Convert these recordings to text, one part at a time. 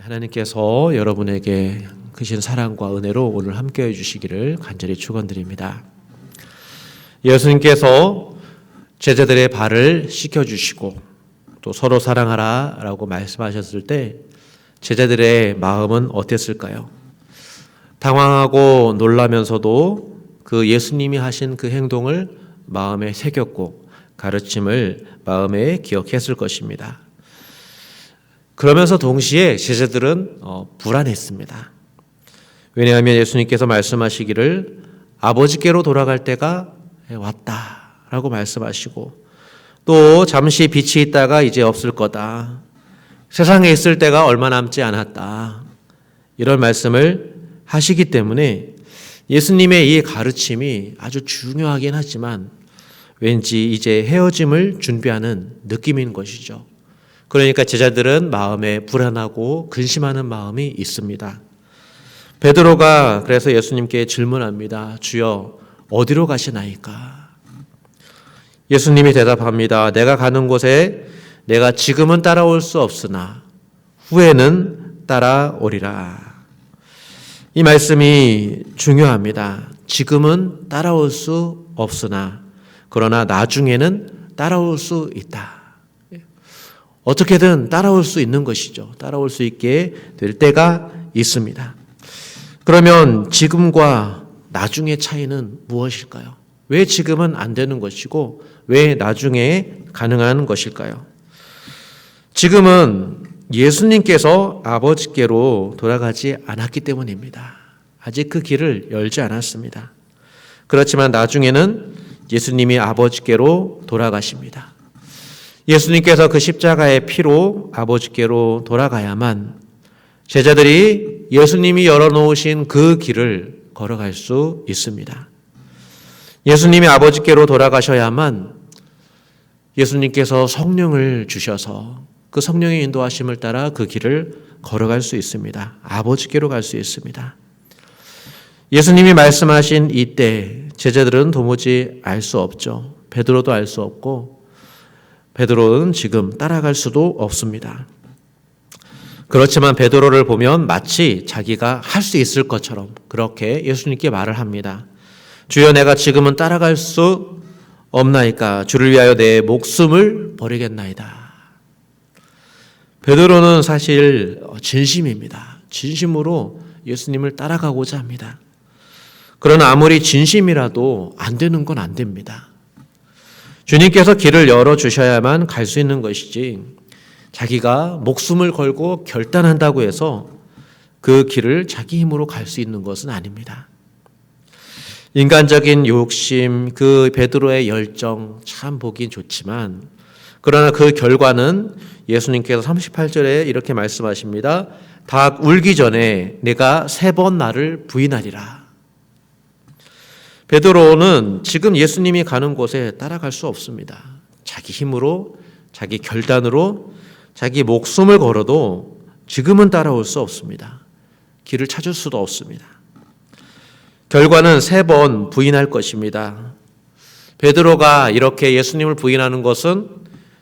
하나님께서 여러분에게 크신 사랑과 은혜로 오늘 함께해 주시기를 간절히 축원드립니다. 예수님께서 제자들의 발을 씻겨 주시고 또 서로 사랑하라라고 말씀하셨을 때 제자들의 마음은 어땠을까요? 당황하고 놀라면서도 그 예수님이 하신 그 행동을 마음에 새겼고 가르침을 마음에 기억했을 것입니다. 그러면서 동시에 제자들은 어, 불안했습니다. 왜냐하면 예수님께서 말씀하시기를 아버지께로 돌아갈 때가 왔다라고 말씀하시고 또 잠시 빛이 있다가 이제 없을 거다. 세상에 있을 때가 얼마 남지 않았다. 이런 말씀을 하시기 때문에 예수님의 이 가르침이 아주 중요하긴 하지만 왠지 이제 헤어짐을 준비하는 느낌인 것이죠. 그러니까 제자들은 마음에 불안하고 근심하는 마음이 있습니다. 베드로가 그래서 예수님께 질문합니다. 주여 어디로 가시나이까? 예수님이 대답합니다. 내가 가는 곳에 내가 지금은 따라올 수 없으나 후에는 따라오리라. 이 말씀이 중요합니다. 지금은 따라올 수 없으나 그러나 나중에는 따라올 수 있다. 어떻게든 따라올 수 있는 것이죠. 따라올 수 있게 될 때가 있습니다. 그러면 지금과 나중의 차이는 무엇일까요? 왜 지금은 안 되는 것이고 왜 나중에 가능한 것일까요? 지금은 예수님께서 아버지께로 돌아가지 않았기 때문입니다. 아직 그 길을 열지 않았습니다. 그렇지만 나중에는 예수님이 아버지께로 돌아가십니다. 예수님께서 그 십자가의 피로 아버지께로 돌아가야만 제자들이 예수님이 열어놓으신 그 길을 걸어갈 수 있습니다. 예수님이 아버지께로 돌아가셔야만 예수님께서 성령을 주셔서 그 성령의 인도하심을 따라 그 길을 걸어갈 수 있습니다. 아버지께로 갈 수 있습니다. 예수님이 말씀하신 이때 제자들은 도무지 알 수 없죠. 베드로도 알 수 없고 베드로는 지금 따라갈 수도 없습니다. 그렇지만 베드로를 보면 마치 자기가 할 수 있을 것처럼 그렇게 예수님께 말을 합니다. 주여 내가 지금은 따라갈 수 없나이까 주를 위하여 내 목숨을 버리겠나이다. 베드로는 사실 진심입니다. 진심으로 예수님을 따라가고자 합니다. 그러나 아무리 진심이라도 안 되는 건 안 됩니다. 주님께서 길을 열어 주셔야만 갈 수 있는 것이지 자기가 목숨을 걸고 결단한다고 해서 그 길을 자기 힘으로 갈 수 있는 것은 아닙니다. 인간적인 욕심, 그 베드로의 열정 참 보기 좋지만 그러나 그 결과는 예수님께서 38절에 이렇게 말씀하십니다. 닭 울기 전에 내가 세 번 나를 부인하리라. 베드로는 지금 예수님이 가는 곳에 따라갈 수 없습니다. 자기 힘으로, 자기 결단으로, 자기 목숨을 걸어도 지금은 따라올 수 없습니다. 길을 찾을 수도 없습니다. 결과는 세 번 부인할 것입니다. 베드로가 이렇게 예수님을 부인하는 것은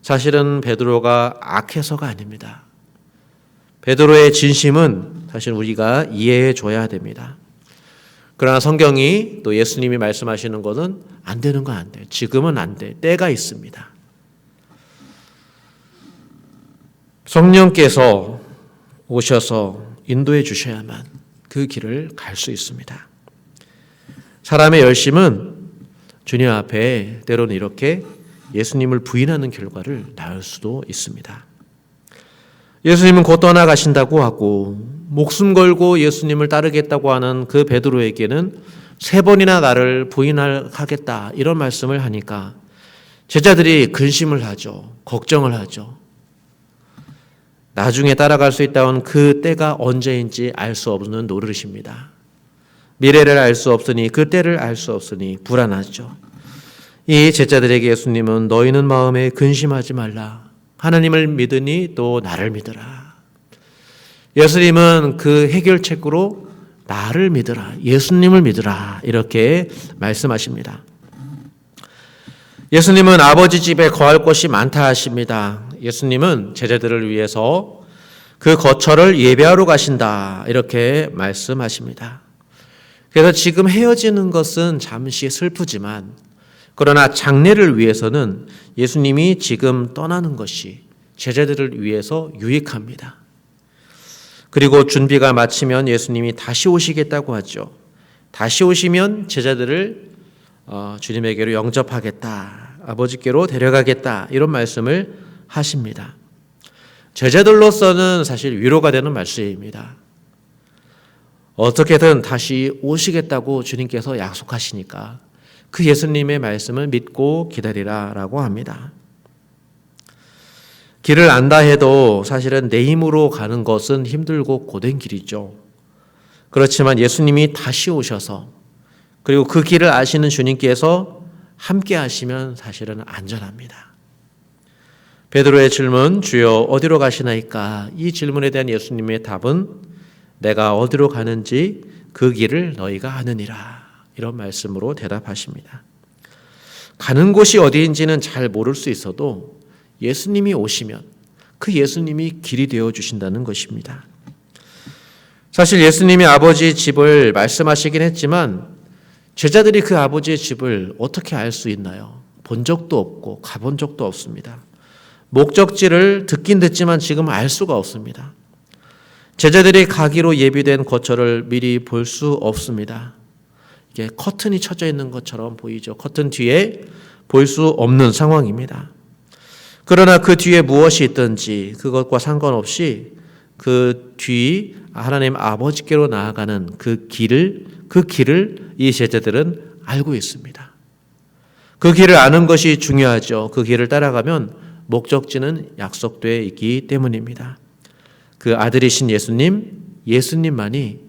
사실은 베드로가 악해서가 아닙니다. 베드로의 진심은 사실 우리가 이해해 줘야 됩니다. 그러나 성경이 또 예수님이 말씀하시는 것은 안 되는 건안 돼. 지금은 안 돼. 때가 있습니다. 성령께서 오셔서 인도해 주셔야만 그 길을 갈 수 있습니다. 사람의 열심은 주님 앞에 때로는 이렇게 예수님을 부인하는 결과를 낳을 수도 있습니다. 예수님은 곧 떠나가신다고 하고 목숨 걸고 예수님을 따르겠다고 하는 그 베드로에게는 세 번이나 나를 부인하겠다 이런 말씀을 하니까 제자들이 근심을 하죠. 걱정을 하죠. 나중에 따라갈 수 있다는 그 때가 언제인지 알 수 없는 노릇입니다. 미래를 알 수 없으니 그 때를 알 수 없으니 불안하죠. 이 제자들에게 예수님은 너희는 마음에 근심하지 말라. 하나님을 믿으니 또 나를 믿으라. 예수님은 그 해결책으로 나를 믿으라. 예수님을 믿으라. 이렇게 말씀하십니다. 예수님은 아버지 집에 거할 곳이 많다 하십니다. 예수님은 제자들을 위해서 그 거처를 예배하러 가신다. 이렇게 말씀하십니다. 그래서 지금 헤어지는 것은 잠시 슬프지만 그러나 장례를 위해서는 예수님이 지금 떠나는 것이 제자들을 위해서 유익합니다. 그리고 준비가 마치면 예수님이 다시 오시겠다고 하죠. 다시 오시면 제자들을 어, 주님에게로 영접하겠다. 아버지께로 데려가겠다. 이런 말씀을 하십니다. 제자들로서는 사실 위로가 되는 말씀입니다. 어떻게든 다시 오시겠다고 주님께서 약속하시니까 그 예수님의 말씀을 믿고 기다리라라고 합니다. 길을 안다 해도 사실은 내 힘으로 가는 것은 힘들고 고된 길이죠. 그렇지만 예수님이 다시 오셔서 그리고 그 길을 아시는 주님께서 함께 하시면 사실은 안전합니다. 베드로의 질문 주여 어디로 가시나이까? 이 질문에 대한 예수님의 답은 내가 어디로 가는지 그 길을 너희가 아느니라. 이런 말씀으로 대답하십니다. 가는 곳이 어디인지는 잘 모를 수 있어도 예수님이 오시면 그 예수님이 길이 되어 주신다는 것입니다. 사실 예수님이 아버지 집을 말씀하시긴 했지만 제자들이 그 아버지의 집을 어떻게 알 수 있나요? 본 적도 없고 가본 적도 없습니다. 목적지를 듣긴 듣지만 지금 알 수가 없습니다. 제자들이 가기로 예비된 거처를 미리 볼 수 없습니다. 이게 커튼이 쳐져 있는 것처럼 보이죠. 커튼 뒤에 볼 수 없는 상황입니다. 그러나 그 뒤에 무엇이 있든지 그것과 상관없이 그 뒤 하나님 아버지께로 나아가는 그 길을 그 길을 이 제자들은 알고 있습니다. 그 길을 아는 것이 중요하죠. 그 길을 따라가면 목적지는 약속되어 있기 때문입니다. 그 아들이신 예수님, 예수님만이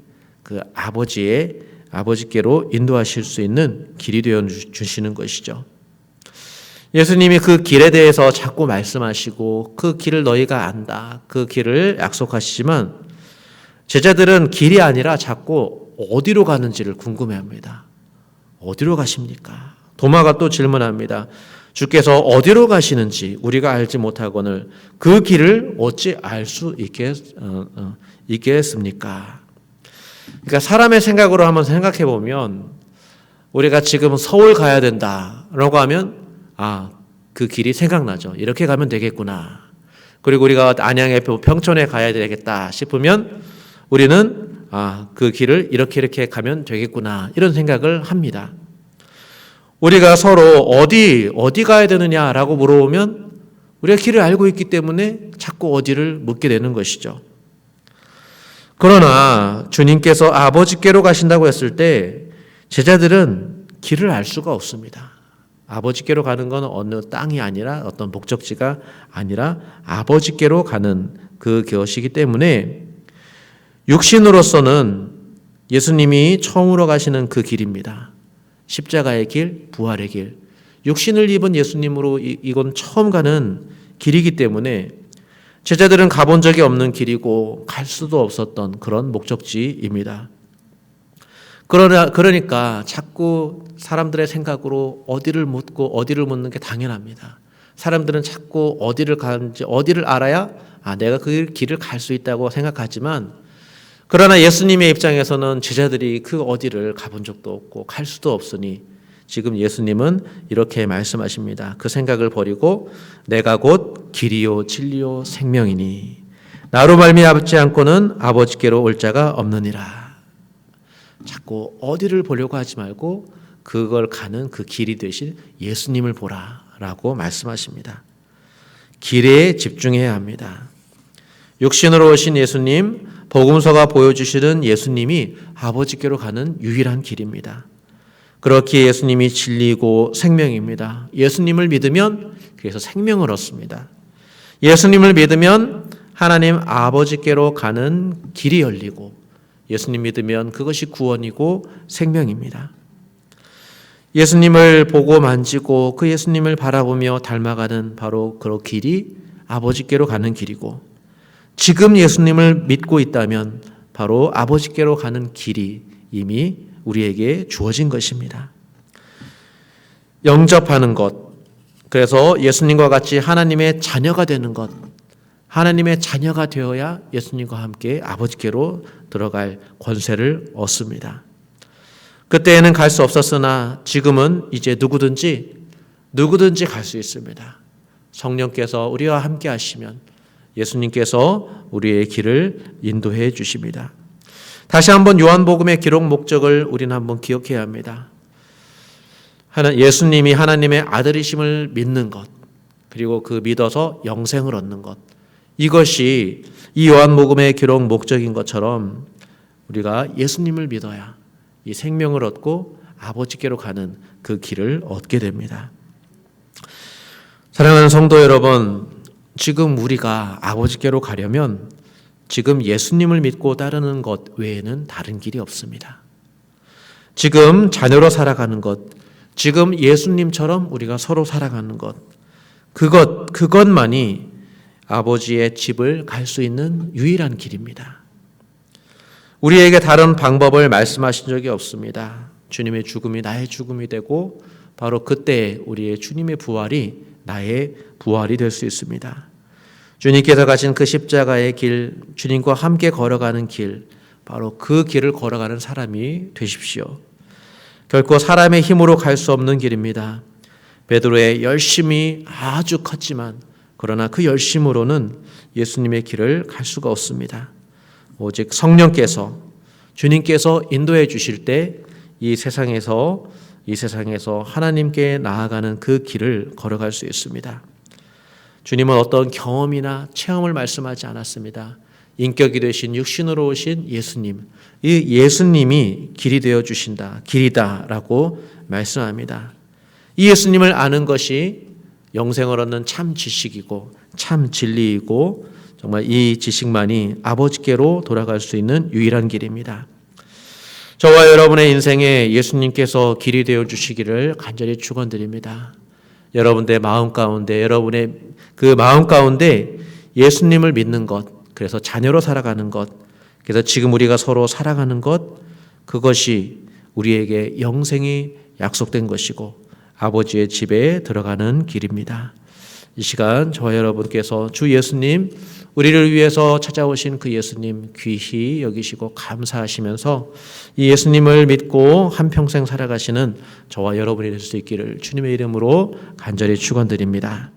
그 아버지의 아버지께로 인도하실 수 있는 길이 되어 주시는 것이죠. 예수님이 그 길에 대해서 자꾸 말씀하시고 그 길을 너희가 안다. 그 길을 약속하시지만 제자들은 길이 아니라 자꾸 어디로 가는지를 궁금해 합니다. 어디로 가십니까? 도마가 또 질문합니다. 주께서 어디로 가시는지 우리가 알지 못하거늘 그 길을 어찌 알 수 있겠, 어, 어, 있겠습니까? 그러니까 사람의 생각으로 한번 생각해 보면 우리가 지금 서울 가야 된다라고 하면 아, 그 길이 생각나죠. 이렇게 가면 되겠구나. 그리고 우리가 안양에 평촌에 가야 되겠다 싶으면 우리는 아, 그 길을 이렇게 이렇게 가면 되겠구나. 이런 생각을 합니다. 우리가 서로 어디, 어디 가야 되느냐라고 물어보면 우리가 길을 알고 있기 때문에 자꾸 어디를 묻게 되는 것이죠. 그러나 주님께서 아버지께로 가신다고 했을 때 제자들은 길을 알 수가 없습니다. 아버지께로 가는 건 어느 땅이 아니라 어떤 목적지가 아니라 아버지께로 가는 그 것이기 때문에 육신으로서는 예수님이 처음으로 가시는 그 길입니다. 십자가의 길, 부활의 길. 육신을 입은 예수님으로 이건 처음 가는 길이기 때문에 제자들은 가본 적이 없는 길이고 갈 수도 없었던 그런 목적지입니다. 그러나 그러니까 자꾸 사람들의 생각으로 어디를 묻고 어디를 묻는 게 당연합니다. 사람들은 자꾸 어디를 가는지 어디를 알아야 아 내가 그 길을 갈 수 있다고 생각하지만 그러나 예수님의 입장에서는 제자들이 그 어디를 가본 적도 없고 갈 수도 없으니 지금 예수님은 이렇게 말씀하십니다. 그 생각을 버리고 내가 곧 길이요 진리요 생명이니 나로 말미암지 않고는 아버지께로 올 자가 없느니라. 자꾸 어디를 보려고 하지 말고 그걸 가는 그 길이 되신 예수님을 보라라고 말씀하십니다. 길에 집중해야 합니다. 육신으로 오신 예수님, 복음서가 보여주시는 예수님이 아버지께로 가는 유일한 길입니다. 그렇기에 예수님이 진리고 생명입니다. 예수님을 믿으면 그래서 생명을 얻습니다. 예수님을 믿으면 하나님 아버지께로 가는 길이 열리고 예수님 믿으면 그것이 구원이고 생명입니다. 예수님을 보고 만지고 그 예수님을 바라보며 닮아가는 바로 그 길이 아버지께로 가는 길이고 지금 예수님을 믿고 있다면 바로 아버지께로 가는 길이 이미 우리에게 주어진 것입니다. 영접하는 것, 그래서 예수님과 같이 하나님의 자녀가 되는 것, 하나님의 자녀가 되어야 예수님과 함께 아버지께로 들어갈 권세를 얻습니다. 그때에는 갈 수 없었으나 지금은 이제 누구든지 누구든지 갈 수 있습니다. 성령께서 우리와 함께 하시면 예수님께서 우리의 길을 인도해 주십니다. 다시 한번 요한복음의 기록 목적을 우리는 한번 기억해야 합니다. 예수님이 하나님의 아들이심을 믿는 것 그리고 그 믿어서 영생을 얻는 것 이것이 이 요한복음의 기록 목적인 것처럼 우리가 예수님을 믿어야 이 생명을 얻고 아버지께로 가는 그 길을 얻게 됩니다. 사랑하는 성도 여러분, 지금 우리가 아버지께로 가려면 지금 예수님을 믿고 따르는 것 외에는 다른 길이 없습니다. 지금 자녀로 살아가는 것, 지금 예수님처럼 우리가 서로 살아가는 것, 그것, 그것만이 아버지의 집을 갈 수 있는 유일한 길입니다. 우리에게 다른 방법을 말씀하신 적이 없습니다. 주님의 죽음이 나의 죽음이 되고 바로 그때 우리의 주님의 부활이 나의 부활이 될 수 있습니다. 주님께서 가신 그 십자가의 길, 주님과 함께 걸어가는 길, 바로 그 길을 걸어가는 사람이 되십시오. 결코 사람의 힘으로 갈 수 없는 길입니다. 베드로의 열심이 아주 컸지만 그러나 그 열심으로는 예수님의 길을 갈 수가 없습니다. 오직 성령께서 주님께서 인도해 주실 때 이 세상에서 이 세상에서 하나님께 나아가는 그 길을 걸어갈 수 있습니다. 주님은 어떤 경험이나 체험을 말씀하지 않았습니다. 인격이 되신 육신으로 오신 예수님, 이 예수님이 길이 되어 주신다, 길이다라고 말씀합니다. 이 예수님을 아는 것이 영생을 얻는 참 지식이고 참 진리이고 정말 이 지식만이 아버지께로 돌아갈 수 있는 유일한 길입니다. 저와 여러분의 인생에 예수님께서 길이 되어 주시기를 간절히 축원드립니다. 여러분의 마음 가운데 여러분의 그 마음 가운데 예수님을 믿는 것, 그래서 자녀로 살아가는 것, 그래서 지금 우리가 서로 살아가는 것, 그것이 우리에게 영생이 약속된 것이고 아버지의 집에 들어가는 길입니다. 이 시간 저와 여러분께서 주 예수님, 우리를 위해서 찾아오신 그 예수님 귀히 여기시고 감사하시면서 이 예수님을 믿고 한평생 살아가시는 저와 여러분이 될 수 있기를 주님의 이름으로 간절히 축원드립니다.